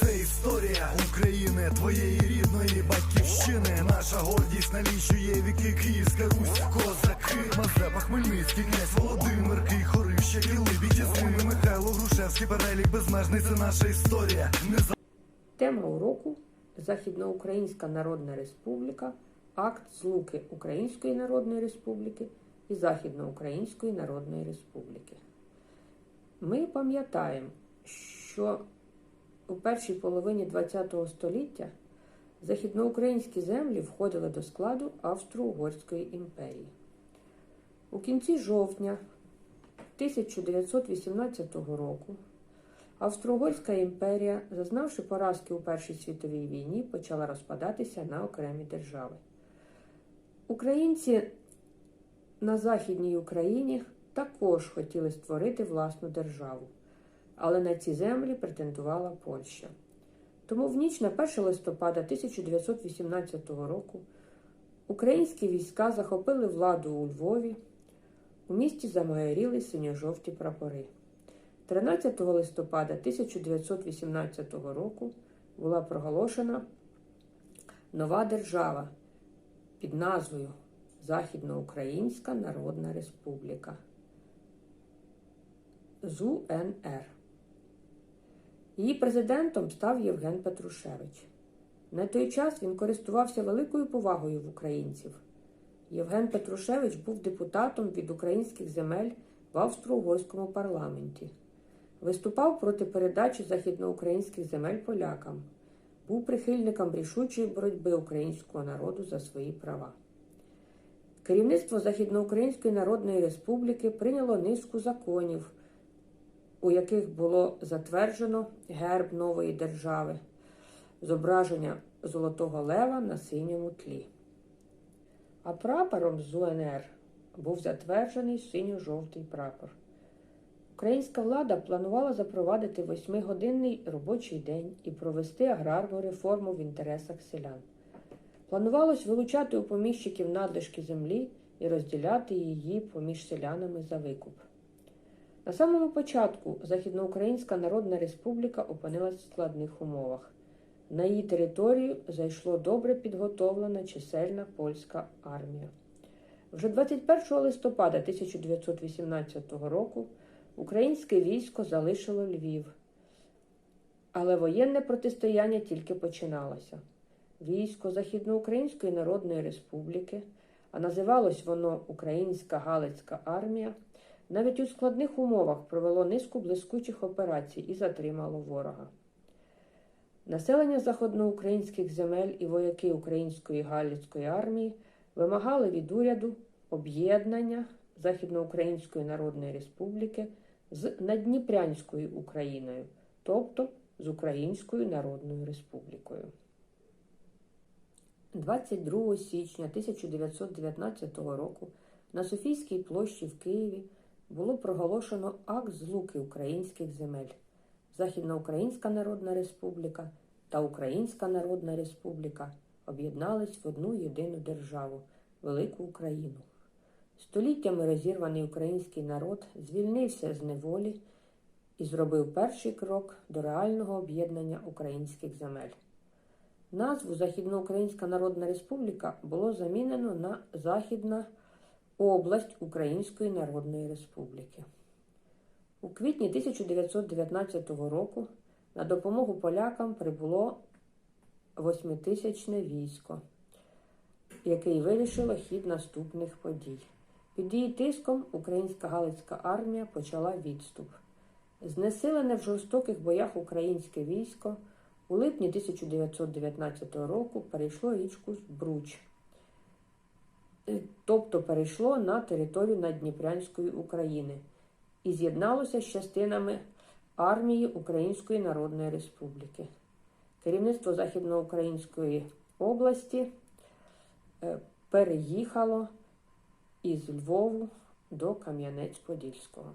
Це історія України, твоєї рідної батьківщини. Наша гордість налічує віки Київська Русь, козаки, Мазепа, Хмельницький, князь Володимир, Кий, Хорища, Кілибіч, з Михайло Грушевський, перелік безмежний, це наша історія. Не Тема уроку Західноукраїнська Народна Республіка, акт злуки Української Народної Республіки і Західноукраїнської Народної Республіки. Ми пам'ятаємо, що у першій половині ХХ століття західноукраїнські землі входили до складу Австро-Угорської імперії. У кінці жовтня 1918 року Австро-Угорська імперія, зазнавши поразки у Першій світовій війні, почала розпадатися на окремі держави. Українці на Західній Україні також хотіли створити власну державу, але на ці землі претендувала Польща. Тому в ніч на 1 листопада 1918 року українські війська захопили владу у Львові. У місті замайоріли синьо-жовті прапори. 13 листопада 1918 року була проголошена нова держава під назвою Західноукраїнська Народна Республіка ЗУНР. Її президентом став Євген Петрушевич. На той час він користувався великою повагою в українців. Євген Петрушевич був депутатом від українських земель в Австро-Угорському парламенті. Виступав проти передачі західноукраїнських земель полякам, був прихильником рішучої боротьби українського народу за свої права. Керівництво Західноукраїнської Народної Республіки прийняло низку законів, у яких було затверджено герб нової держави, зображення Золотого Лева на синьому тлі. А прапором з УНР був затверджений синьо-жовтий прапор. Українська влада планувала запровадити восьмигодинний робочий день і провести аграрну реформу в інтересах селян. Планувалось вилучати у поміщиків надлишки землі і розділяти її поміж селянами за викуп. На самому початку Західноукраїнська Народна Республіка опинилась в складних умовах. На її територію зайшло добре підготовлена чисельна польська армія. Вже 21 листопада 1918 року українське військо залишило Львів, але воєнне протистояння тільки починалося. Військо Західноукраїнської Народної Республіки, а називалось воно Українська Галицька армія, навіть у складних умовах провело низку блискучих операцій і затримало ворога. Населення західноукраїнських земель і вояки Української Галицької армії вимагали від уряду об'єднання Західноукраїнської Народної Республіки з Надніпрянською Україною, тобто з Українською Народною Республікою. 22 січня 1919 року на Софійській площі в Києві було проголошено акт злуки українських земель. Західноукраїнська Народна Республіка та Українська Народна Республіка об'єднались в одну єдину державу Велику Україну. Століттями розірваний український народ звільнився з неволі і зробив перший крок до реального об'єднання українських земель. Назву Західноукраїнська Народна Республіка було замінено на Західна область Української Народної Республіки. У квітні 1919 року на допомогу полякам прибуло восьмитисячне військо, яке вирішило хід наступних подій. Під її тиском українська Галицька армія почала відступ. Знесилене в жорстоких боях українське військо у липні 1919 року перейшло річку Бруч, тобто перейшло на територію Надніпрянської України і з'єдналося з частинами армії Української Народної Республіки. Керівництво Західноукраїнської області е, переїхало із Львову до Кам'янець-Подільського.